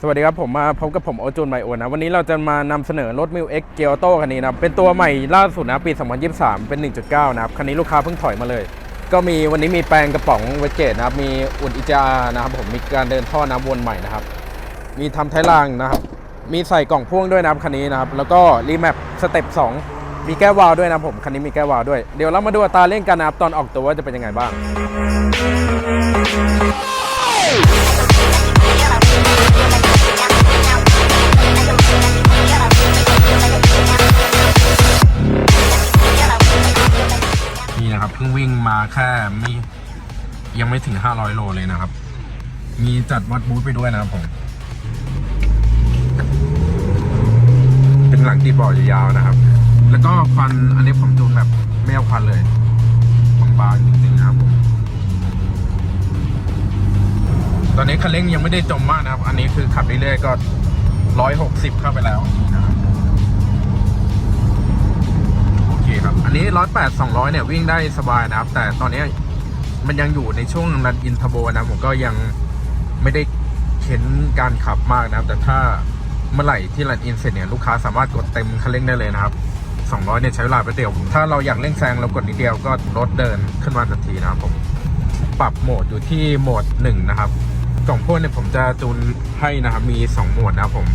สวัสดีครับ ผมมาพบกับผมโอจูนไมโอนะ วันนี้เราจะมานำเสนอรถมิวเอ็กเกียร์โต้คันนี้นะ เป็นตัวใหม่ล่าสุดนะ ปี 2023 เป็น 1.9 นะครับ คันนี้ลูกค้าเพิ่งถอยมาเลย ก็มีวันนี้มีแปลงกระป๋องเวจเกตนะครับ มีอุ่นอิจานะครับผมมีการเดินท่อน้ำวนใหม่นะครับ มีทำท้ายรางนะครับ มีใส่กล่องพ่วงด้วยนะครับคันนี้นะครับ แล้วก็รีแมปสเต็ป2มีแก้ววาล์วด้วยนะผมคันนี้มีแก้ววาล์วด้วยเดี๋ยวเรามาดูตาเร่งกันนะครับตอนออกตัวว่าจะเป็นยังไงบ้าง นี่นะครับเพิ่งวิ่งมาแค่ไม่ยังไม่ถึง 500 โลเลยนะครับ มีจัดวัดบูธไปด้วยนะครับผม เป็นหลังตีบอร์ดยาวๆนะครับ แล้วก็ควันอันนี้ผมจูนแบบไม่เอาควันเลยบางๆจริงๆนะครับผมตอนนี้คันเร่งยังไม่ได้จมมากนะครับ อันนี้คือขับเรื่อยๆก็ 160 เข้าไปแล้วนะครับ นี้ร้อยแปดสองร้อยเนี่ยวิ่งได้สบายนะครับ แต่ตอนนี้มันยังอยู่ในช่วงรันอินทโบนะผมก็ยังไม่ได้เข็นการขับมากนะครับ แต่ถ้าเมื่อไหร่ที่รันอินเสร็จเนี่ยลูกค้าสามารถกดเต็มคันเร่งได้เลยนะครับ200เนี่ยใช้เวลาไปบเดียว ถ้าเราอยากเร่งแซงเรากดนิดเดียวก็รถเดินขึ้นมาทันทีนะครับผม ปรับโหมดอยู่ที่โหมด1นะครับกล่องพ่วงเนี่ยผมจะจูนให้นะครับ มี 2 โหมดนะครับผม